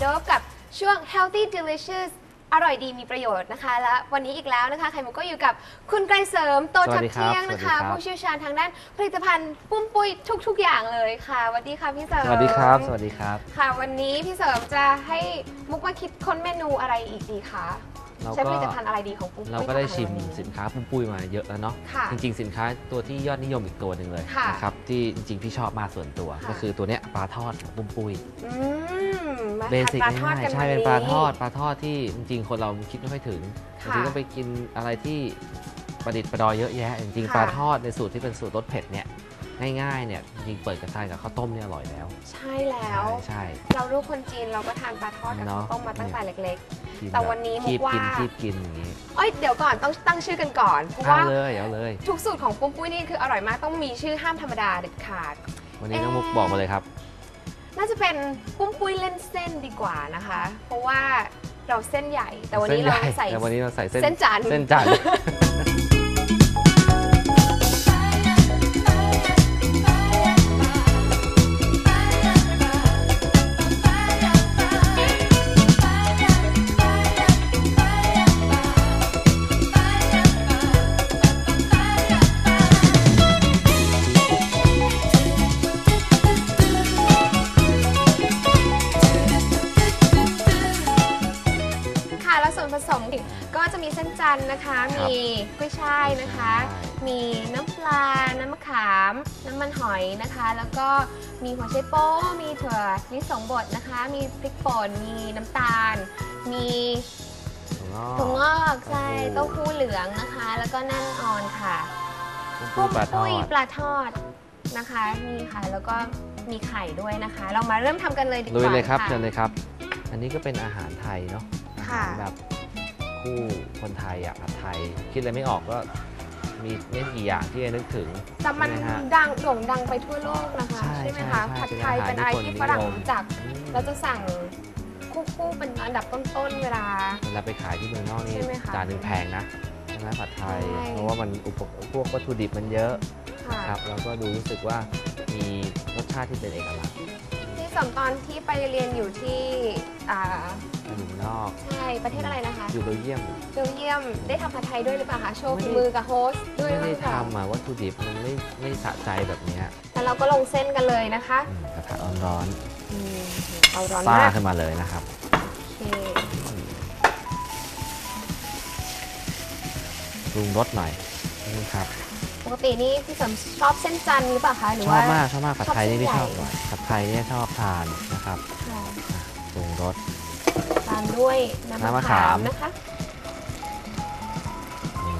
โดบกับช่วง healthy delicious อร่อยดีมีประโยชน์นะคะ และวันนี้อีกแล้วนะคะ ไข่มุกก็อยู่กับคุณไกรเสริมโตสวัทัสบดีครับเที่ยงนะคะ สวัสดีครับ ผู้เชี่ยวชาญทางด้านผลิตภัณฑ์ปุ้มปุ้ยทุก ๆ อย่างเลยค่ะสวัสดีค่ะพี่เสริมสวัสดีครับ สวัสดีครับ ค่ะ วันนี้พี่เสริมจะให้มุกมาคิดค้นเมนูอะไรอีกดีคะเราใช้ผก็ลิตภัณฑ์อะไรดีของปุ้มปุ้ยเราก็ได้ทำชิมวันนี้ สินค้าปุ้มปุ้ยมาเยอะแล้วเนาะ ค่ะจริง ๆ สินค้าตัวที่ยอดนิยมอีกตัวหนึ่งเลยค่ะนะครับที่จริงๆพี่ชอบมากส่วนตัว ค่ะ ก็คือตัวเนี้ยปลาทอดของปุ้มปุ้ย อืม มาเบผัดสิกปลาทอดง่ายกันๆใช่วัเป็นปลาทอดปลาทอดที่จริงๆ คนเราคิดไม่ค่อยถึงค่ะบางทีต้องไปกินอะไรที่ประดิษฐ์ประดอยเยอะแยะ จริงๆค่ะ ปลาทอดในสูตรที่เป็นสูตรรสเผ็ดเนี่ยง่ายๆเนี่ยจริงๆเปิดกระทานกับข้าวต้มเนี่ยอร่อยแล้วใช่แล้ว ใช่ เราลูกคนจีนเราก็ทานปลาทอดกับเนข้าอะวต้มมาตั้งแต่เล็ก กิแต่วันนี้บบคีบมุกว่ากินคีบกินอย่างงี้ๆ เอ้ยเดี๋ยวก่อนต้องตั้งชื่อกันก่อน เพราะเอาว่า เลยเอาเลย ทุกสูตรของปุ้มปุ้ยนี่คืออร่อยมากต้องมีชื่อห้ามธรรมดาเด็ดขาด วันนี้น้องเอ๊ะมุกบอกมาเลยครับ น่าจะเป็นปุ้มปุ้ยเล่นเส้นดีกว่านะคะ เพราะว่าเราเส้นใหญ่ แต่วันนี้เราส้ใหญ่ใส่ แต่วันนี้เราใส่เส้นเส้นจันทร์ เส้นจันทร์ คะครับมีกุ้ยช่ายนะคะใช่มีน้ำปลา น้ำมะขาม น้ำมันหอยนะคะ แล้วก็มีหัวไชโป๊มีถั่วลิสงบดนะคะ มีพริกป่น มีน้ำตาล มีถั่วงอกถั่วงอกใช่เต้าเต้าหู้หู้เหลืองนะคะ แล้วก็แน่นออนค่ะปุ้มปุ้ยปลาทอปุ้ยดปลาทอดนะคะนี่ค่ะ แล้วก็มีไข่ด้วยนะคะ เรามาเริ่มทำกันเลยดีกลุว่ายเลยครับะเชิญเลยครับ อันนี้ก็เป็นอาหารไทยเนาะอาค่ะ หารแบบ คู่คนไทยอะผัดไทย คิดอะไรไม่ออกก็มีไม่กี่อย่างที่จะนึกถึงแต่มันใช่ไหมฮะ ดังโด่งดังไปทั่วโลกนะคะ ใช่ใช่ไหมใช่คะใช่ผัดไทยเป็เป็นนอะอาไรหารที่ที่คนฝรั่งนิยมรู้จักอืม เราจะสั่งคู่คู่เป็นอันดับต้นๆเวลา เวลาไปขายที่เมืองนอกนี่ใช่ไหมคะจานหนึ่งแพงนะใช่ไหมผัดไทย ใช่ เพราะว่ามันอุปพวกวัตถุดิบมันเยอะค่ะ ครับแล้วก็ดูรู้สึกว่ามีรสชาติที่เป็นเอกลักษณ์ ที่สมตอนที่ไปเรียนอยู่ที่อ่า อยู่เมืองนอก ใช่ ประเทศอะไรนะคะ อยู่เบลเยียม เบลเยียม ได้ทำผัดไทยด้วยหรือเปล่าคะ โชว์ไม่ฝีได้มือกับโฮสต์ด้วยไม่หได้รือเปล่าทำอะวัตถุดิบมันไม่ไม่สะใจแบบเนี้ยแล้วเราก็ลงเส้นกันเลยนะคะอืมกระทะร้อนอืมเอาร้อนๆซ่ามากขึ้นมาเลยนะครับ โอเคปรุงรสหน่อยนี่ครับ ปกตินี่พี่เสริมชอบเส้นจันทร์หรือเปล่าคะ หรือชอว่า บมากชอบมากผัดไทยนี่ชไม่อบชอบเส้นใหญ่หน่อยผัดไทยเนี่ยชอบทานนะครับค่ะปรุงรสตาม ด้วยน้ำน้ำมะมะขาขามมนะคะนี่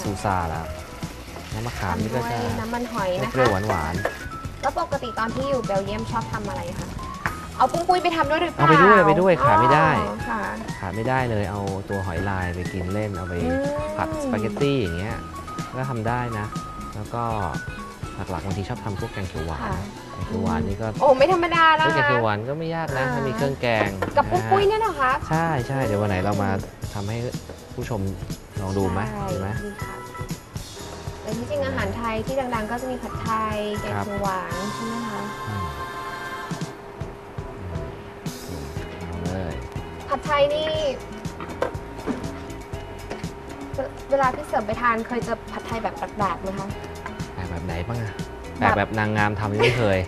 ซูซาแล้วน้ำมะขามตามนี่ด้ก็วยจะน้ำมันหอยนะเปรี้คะยวหวานแล้วปกติตอนที่อยู่เบลเยียมชอบทำอะไรคะ เอาปุ้งปุ้ยไปทำด้วยหรือเปล่าเอาไปด้วยเอาไปด้วยขาดไม่ได้ อ๋อค่ะๆขาดไม่ได้เลยเอาตัวหอยลายไปกินเล่นเอาไป อืมผัดสปาเกตตี้อย่างเงี้ยก็ทำได้นะ แล้วก็ หลักๆบางทีชอบทำพวกแกงเขียวหวานค่ะ แกงเขียวหวานนี่ก็โอ้ไม่ธรรมดานะเฮ้ยแกงคะ เขียวหวานก็ไม่ยากนะอ่า ถ้ามีเครื่องแกงกับปุ้งปุ้ยนะฮะเนี่ยนะคะ ใช่ใช่เดี๋ยววันไหนเรามาทำให้ผู้ชมลองดูไหมใช่ดีไหม ดีค่ะแต่ที่จริงอาหารไทยที่ดังๆ ก็จะมีผัดไทย แกงครับ เขียวหวานใช่ไหมคะ อืมอืมเอาเลยผัดไทยนี่ เวเวลาพี่เสริมไปทานเคยเจอผัดไทยแบบแปลกๆไหมคะ แปลกแบบไหนบ้างอะแบบแปลกแบบนางงามทำยังไม่เคย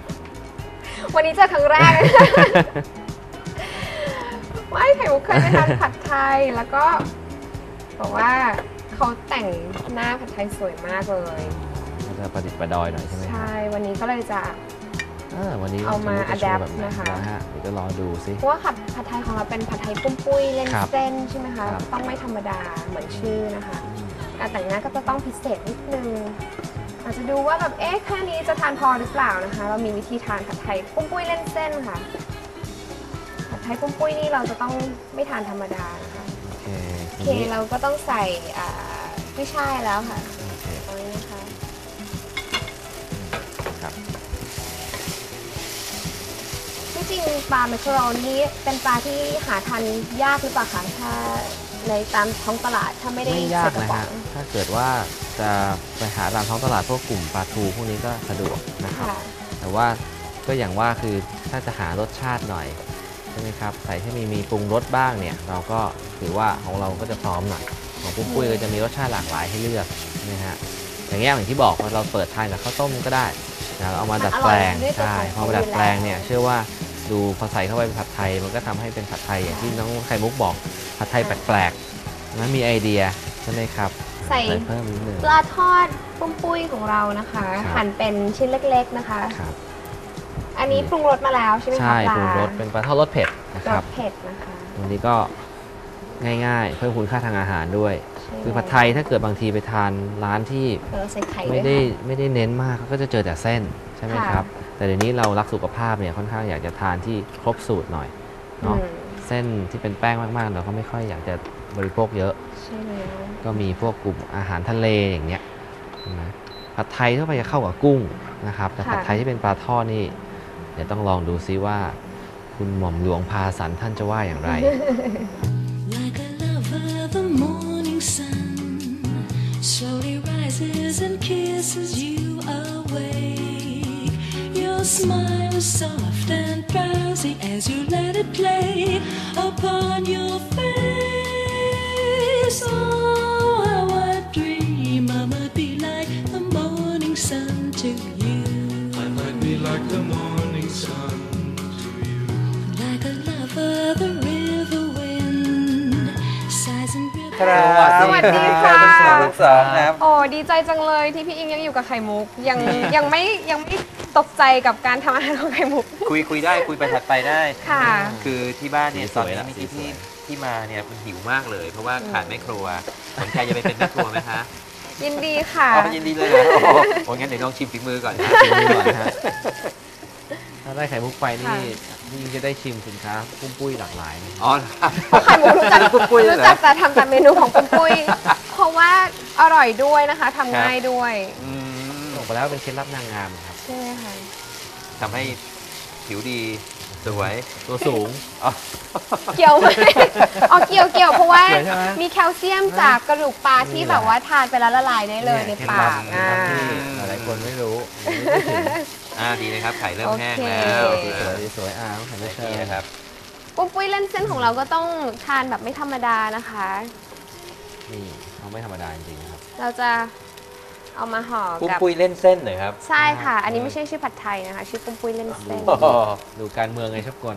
วันนี้เจอครั้งแรก ไม่ไข่มุกเคยไปทานผัดไทยแล้วก็บอกว่าเขาแต่งหน้าผัดไทยสวยมากเลยก็จะประดิษฐ์ประดอยหน่อยใช่ไหมครับใช่ วันนี้ก็เลยจะ เออวันนี้เอามาจะโชว์ adapt แบบไหนนะคะ นะฮะเดี๋ยวจะรอดูซิเพราะว่าผัดผัดไทยของเราเป็นผัดไทยปุ้มปุ้ยเล่นครับเส้นใช่ไหมคะ ครับ ต้องไม่ธรรมดาเหมือนชื่อนะคะ การแต่งหน้าก็จะต้องพิเศษนิดนึง อาจจะดูว่าแบบเอ๊ะแค่นี้จะทานพอหรือเปล่านะคะ เรามีวิธีทานผัดไทยปุ้มปุ้ยเล่นเส้นค่ะ ผัดไทยปุ้มปุ้ยนี่เราจะต้องไม่ทานธรรมดานะคะโอเคโอทีเคนี้เราก็ต้องใส่อ่ากุ้ยช่ายแล้วค่ะโอเคตรงนี้นะคะครับที่จริงปลาเมคเคอโรนนี่เป็นปลาที่หาทานยากหรือเปล่าคะถ้าในตามท้องตลาดถ้าไม่ได้ไม่ยากใส่กระนะป๋อฮะง ถ้าเกิดว่า จะไปหาตามท้องตลาดพวกกลุ่มปลาทูพวกนี้ก็สะดวกนะครับค่ะแต่ว่าก็อย่างว่าคือถ้าจะหารสชาติหน่อยใช่ไหมครับใส่ให้มีมีปรุงรสบ้างเนี่ยเราก็ถือว่าของเราก็จะพร้อมหน่อยของปุ้มปุ้ยก็จะมีรสชาติหลากหลายให้เลือกนะฮะอย่างเงี้ยอย่างที่บอกว่าเราเปิดทานกับข้าวต้มก็ได้นะเราเอามาดัดแปลงมันอร่อยด้วยตัวใช่ของพอมาดัดแปลงอยู่แล้วเนี่ยเชื่อว่าดูพอใส่เข้าไปเป็นผัดไทย มันก็ทำให้เป็นผัดไทยอย่างที่น้องไข่มุกบอกผัดไทยแปลกๆนั้นมีไอเดียใช่ไหมครับ ใส่เพิ่มนิดนึง ปลาทอดปุ้มปุ้ยของเรานะคะ ครับ หั่นเป็นชิ้นเล็กๆนะคะ ครับอันนี้ปรุงรสมาแล้วใช่ไหมคะใช่ปลาปรุงรสเป็นปลาทอดรสเผ็ดนะรครับ สเผ็ดนะคะตรงนี้ก็ง่ายๆ เพิ่มคุณค่าทางอาหารด้วยใช่คือผัดไทยถ้าเกิดบางทีไปทานร้านที่เออใส่ไข่ด้ไม่วยได้ค่ะ ไม่ได้เน้นมากก็จะเจอแต่เส้นใช่ไหมค่ะ ครับ แต่เดี๋ยวนี้เรารักสุขภาพเนี่ยค่อนข้างอยากจะทานที่ครบสูตรหน่อยอืเนาะมเส้นที่เป็นแป้งมากๆ เราก็ไม่ค่อยอยากจะ บริโภคเยอะ ใช่แล้ว ก็มีพวกกลุ่มอาหารทะเลอย่างเงี้ยนะผัดไทยทั่วไปจะเข้ากับกุ้งนะครับ แต่ผัดไทยที่เป็นปลาทอดนี่ เดี๋ยวต้องลองดูซิว่า คุณหม่อมหลวงพาสันท่านจะว่าอย่างไร Like a lover, the morning sun slowly rises and kisses you awake. Your smile is soft and drowsy as you let it play upon your face. ครับสวัสดีค่ะทั้งสองทั้งสองครับโอ้ดีใจจังเลยที่พี่อิงยังอยู่กับไข่มุก ยังยังไม่ยังไม่ตกใจกับการทำอาหารของไข่มุก คุยคุยได้คุยไปถัดไปได้ ค่ะ คือที่บ้านเนี่ยสีตสอนวยนี้ละเมื่อสีกี้สวย ที่ที่มาเนี่ยมันหิวมากเลย เพราะว่าขาดแม่ครัวสนใจจะไปเป็นแม่ครัวไหมคะยินดีค่ะอ๋อยินดีเลยนะโอ้โหโอ้งั้นเดี๋ยวลองชิมฝีมือก่อนนะชิมดูก่อนนะฮะถ้าได้ไข่มุกไปนี่ค่ะยิ่งจะได้ชิมสินค้าปุ้มปุ้ยหลากหลายนะอ๋อเพราะไข่มุกรู้จักปุ้มปุ้ยเลยเหรอ รู้จักแต่ทำแต่เมนูของปุ้มปุ้ยเพราะว่าอร่อยด้วยนะคะทำง่ายด้วยอืม บอกไปแล้วเป็นเคล็ดลับนางงามครับ ใช่ไหมคะทำให้ผิวดี สวย ตัวสูงเกี่ยวไหมอ๋อเกี่ยวเกี่ยวเพราะว่าเกี่ยวใช่ไหม มีแคลเซียมจากกระดูกปลาที่นี่แหละแบบว่าทานไปแล้วละลายได้เลยในเคล็ดปาลับกเคล็ดอ่าลับที่หลายๆคนไม่รู้ยังไม่ถึงอ่าดีนะครับไข่เริ่มแห้งโอเคแล้วสวยสวยอ่าต้องหันไปนี่เชิญนะครับ ปุ้มปุ้ยเล่นเส้นของเราก็ต้องทานแบบไม่ธรรมดานะคะ นี่เขาไม่ธรรมดาจริงๆนะครับ เราจะ เอามาห่อปุ้มกับปุ้ยเล่นเส้นหน่อยครับ ใช่ค่ะ อันนี้ไม่ใช่ชื่อผัดไทยนะคะ ชื่อปุ้มปุ้ยเล่นเส้นอ๋อดูการเมืองไงชอบกล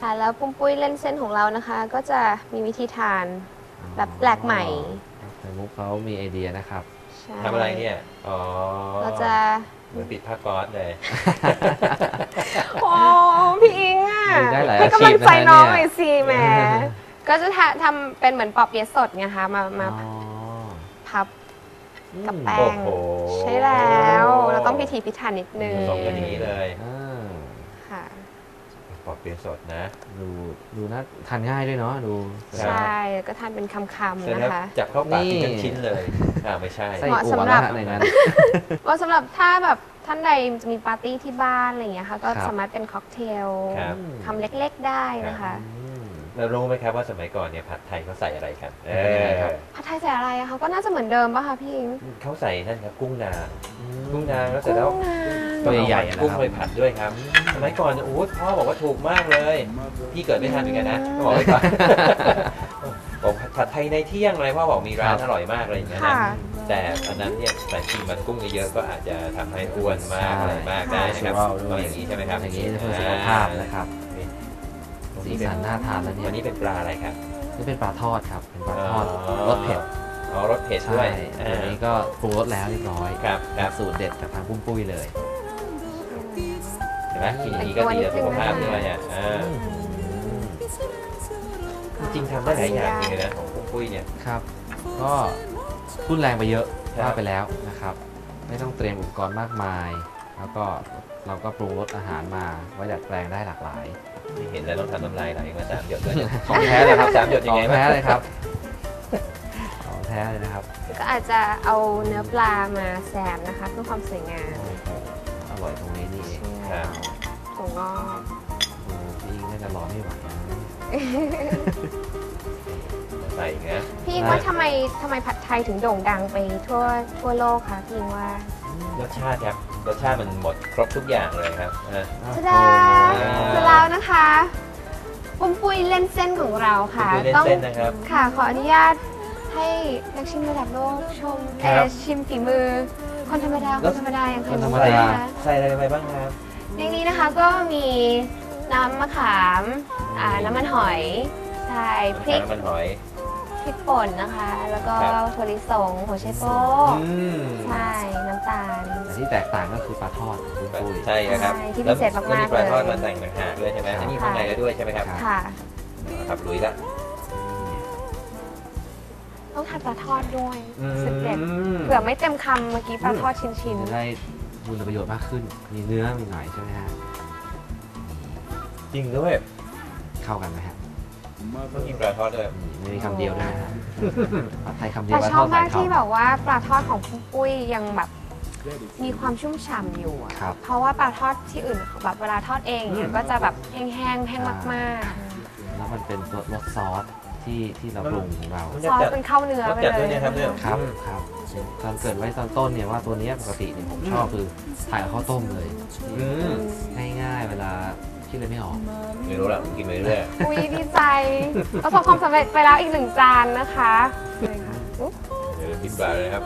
ค่ะแล้วปุ้มปุ้ยเล่นเส้นของเรานะคะ ก็จะมีวิธีทานแบบแปลกใหม่ไข่มุกเขามีไอเดียนะครับใช่ทำอะไรเนี่ย อ๋อ เราจะเหมือนปิดผ้าก๊อซเลย โอ้พี่อิงอะดูได้หลายให้อาชีกำลัพงนะใจฮะน้องเนี่ยหน่อยสิแหมก็จะทะทำเป็นเหมือนปอบเปี๊ยะสดไงคะมามาอ๋อ พับกับอืมแป้โอ้งโห ใช่แล้ว เราต้องพิถีพิถันนิดนึงส่งกันอย่างนี้เลยอ่าค่ะ ปอกเปียะสดนะ ดูดูน่าทานง่ายด้วยเนาะดูครับใช่แล้วก็ทานเป็นคำเสร็จๆแล้นะวคะ จับเข้าปากกินนี่ทั้งชิ้นเลย อ่าไม่ใช่ ไส้เหมาะอั่วสำหรัแล้บวฮะในนั้น ว่าสำหรับถ้าแบบท่านใดจะมีปาร์ตี้ที่บ้านอะไรอย่างเงี้ยค่ะ ก็ครับ สามารถเป็นค็อกเทลครับทำเล็กๆได้นะคะ อืม เรารู้ไหมครับว่าสมัยก่อนเนี่ยผัดไทยเขาใส่อะไรกันเอเป็นยังไงครับอผัดไทยใส่อะไรอะคะก็น่าจะเหมือนเดิมป่ะคะพี่อิงเขาใส่นั่นครับ กุ้งนางกุ้งนางแล้วเสร็จแล้ว กุ้งนางตัวใหญ่ๆนะครับ กุ้งไปผัดด้วยครับ สมัยก่อนเนี่ยโอ้โหพ่อบอกว่าถูกมากเลย พี่เกิดไม่ทันเหมือนกันนะต้องบอกไว้ก่อน บอกผัดไทยในเที่ยงอะไรพ่อบอกมีร้านอร่อยมากอะไรอย่างเงี้ยนะค่ะ แต่อันนั้นเนี่ยใส่ครีมมันกุ้งเยอะๆก็อาจจะทำให้อ้วนมากอะไรมากได้นะครับค่ะต้องอย่างนี้ใช่ไหมครับอย่างนี้เพื่อสุขภาพนะครับ สีสันน่าทานแล้วเนี่ยวันนี้เป็นปลาอะไรครับนี่เป็นปลาทอดครับ เป็นปลาทอดอ๋อรสเผ็ดอ๋อรสเผ็ดใช่ด้วยตัวนี้ก็ปรุงรสแล้วเรียบร้อยครับครับสูตรเด็ดจากทางปุ้มปุ้ยเลยเห็นไหมกินอย่างนี้ก็ดีต่อสุขภาพด้วยอะอ่าจริงๆทำได้หลายอย่างจริงๆนะของปุ้มปุ้ยเนี่ยครับ ก็ทุ่นแรงไปเยอะครับว่าไปแล้วนะครับ ไม่ต้องเตรียมอุปกรณ์มากมาย แล้วก็เราก็ปรุงรสอาหารมาไว้ดัดแปลงได้หลากหลาย ไม่เห็นแล้วต้องทำน้ำลายไหลมาสามหยดเลยของแท้เลยครับสามหยดยังไงของแท้เลยครับของแท้เลยนะครับก็อาจจะเอาเนื้อปลามาแซมนะคะเพื่อความสวยงามโอ้โหอร่อยตรงนี้นี่เองครับถั่วงอกดูพี่น่าจะรอไม่ไหวนะใส่อีกนะพี่อิงว่าทำไมทำไมผัดไทยถึงโด่งดังไปทั่วทั่วโลกคะพี่อิงว่ารสชาติครับอ รสชาติมันหมดครบทุกอย่างเลยครับอะสดาเสร็จแล้วนะคะปุ้มปุ้ยเล่นเส้นของเราค่ะคือเล่นต้องเส้นนะครับ ค่ะขออนุญาตให้นักชิมระดับโลกชมครัเอบอชิมฝีมือ คนธรรมดาคนธรรมดาอย่างใครคนธรรมใส่ดานะคะใส่อะไรไปบ้างครับ ในนี้นะคะก็มีน้ำมะขามอ่าน้ำมันหอยใช่พริกน้ำมันหอย พริกป่นนะคะ แล้วก็ครับ ถั่วลิสงหัวไชโป๊อืมใช่น้ำตาล แต่ที่แตกต่างก็คือปลาทอดของปุ้มปุ้ย ใช่นะครับใช่ที่พิเศษมากๆ แล้วมีปลาทอดเลยมาแต่งต่างหากด้วยใช่ไหมครับอันนี้ข้างในแล้วด้วยใช่ไหมครับค่ะครับลุยละต้องทานปลาทอดด้วยอืมสุดเด็ดเผื่อไม่เต็มคำเมื่อกี้ปลาทอดชิ้นจะได้คุณประโยชน์มากขึ้น มีเนื้อมีหน่อยใช่ไหมฮะ จริงด้วยเข้ากันไหมฮะ ต้องกินปลาทอดด้วยอืมไม่มีคำเดียวด้วยนะฮะผัดไทยคำๆเดียวแต่ปลาชทออบดมากใส่ที่ข้าวแบบว่าปลาทอดของคุณปุ้ยยังแบบมีความชุ่มฉ่ำอยู่อะครับ เพราะว่าปลาทอดที่อื่นเขาแบบเวลาทอดเองเนี่ยก็จะแบบแห้งๆแห้งมากแล้วมันเป็นรสรสซอสที่ที่เราปรุงของเราๆซอสเป็นข้าวเนื้อไปจัดเลด้วยยนะครับเนี่ยครับครับตอนเกริดไว้ตอนต้นเนี่ยว่าตัวเนี้ยปกติเนี่ยผมชอบคือถ่ายกับข้าวต้มเลย อืม ง่ายๆ เวลา คิดอะไรไม่ออก ไม่รู้ละผมกินไปเรื่อยอุ้ยดีใจประสบความสำเร็จไปแล้วอีกหนึ่งจานนะคะเลยค่ะอุ๊ยเดี๋ยวกินปลาเลยนะครับ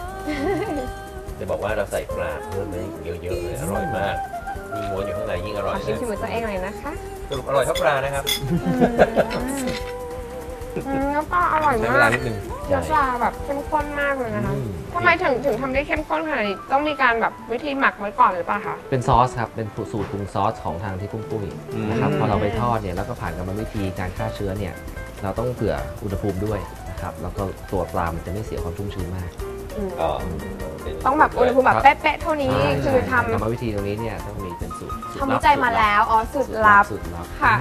จะบอกว่าเราใส่ปลาเพิ่มไปเยอะๆเลยอร่อยมากยิ่งม้วนอยู่ข้างในยิ่งอขร่ออยชิมนะฝีมือตัวเองหน่อยนะคะ สรุปอร่อยเท่าปลานะครับ อืม แล้วก็อร่อยใช้มาเวลากนิดนึง เนื้อปลาแบบเข้มข้นมากเลยนะคะอืม ทำไมถึงถึงทำได้เข้มข้นขนาดนี้ต้องมีการแบบวิธีหมักไว้ก่อนหรือเปล่าคะ เป็นซอสครับ เป็นสูตรปรุงซอสของทางที่ปุ้มปุ้ยนะครับพอเราไปทอดเนี่ยแล้วก็ผ่านกรรมวิธีการฆ่าเชื้อเนี่ย เราต้องเผื่ออุณหภูมิด้วยนะครับ แล้วก็ตัวปลามันจะไม่เสียความชุ่มชื้นมากอ๋อเป็นต้องแบบอุณหภูมิแบบเป๊ะๆเท่านี้คือทกรรมวิธีตรงนี้เนี่ยต้องมีเป็นสูตรำสูตรทำลัวิบจัยมาแล้วอ๋อสูตรลับสูตรลับ ค่ะ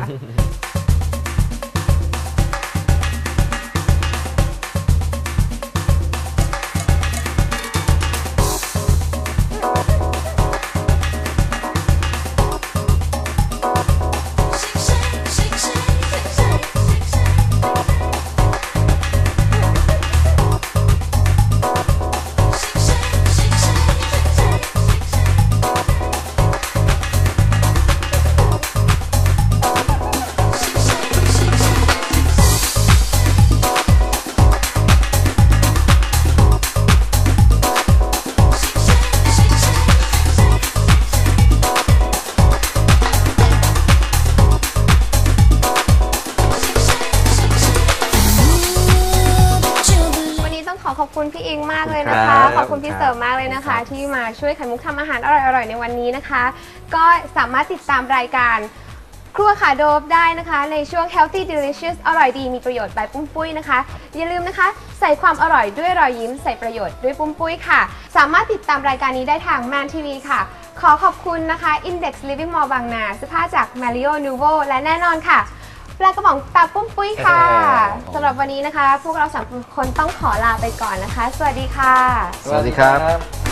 พี่เสริมมากเลยนะคะ ที่มาช่วยไข่มุกทำอาหารอร่อยๆในวันนี้นะคะ ก็สามารถติดตามรายการครัวขาโดบได้นะคะ ในช่วง healthy delicious อร่อยดีมีประโยชน์ by ปุ้มปุ้ยนะคะ อย่าลืมนะคะ ใส่ความอร่อยด้วยรอยยิ้มใส่ประโยชน์ด้วยปุ้มปุ้ยค่ะ สามารถติดตามรายการนี้ได้ทาง Man TV ค่ะ ขอขอบคุณนะคะ Index Living Mall บางนาเสื้อผ้าจาก Mario Nuvo และแน่นอนค่ะ ปลากระป๋องตาปุ้มปุ้ยค่ะสำหรับวันนี้นะคะ พวกเราสามคนต้องขอลาไปก่อนนะคะ สวัสดีค่ะ สวัสดีครับครับ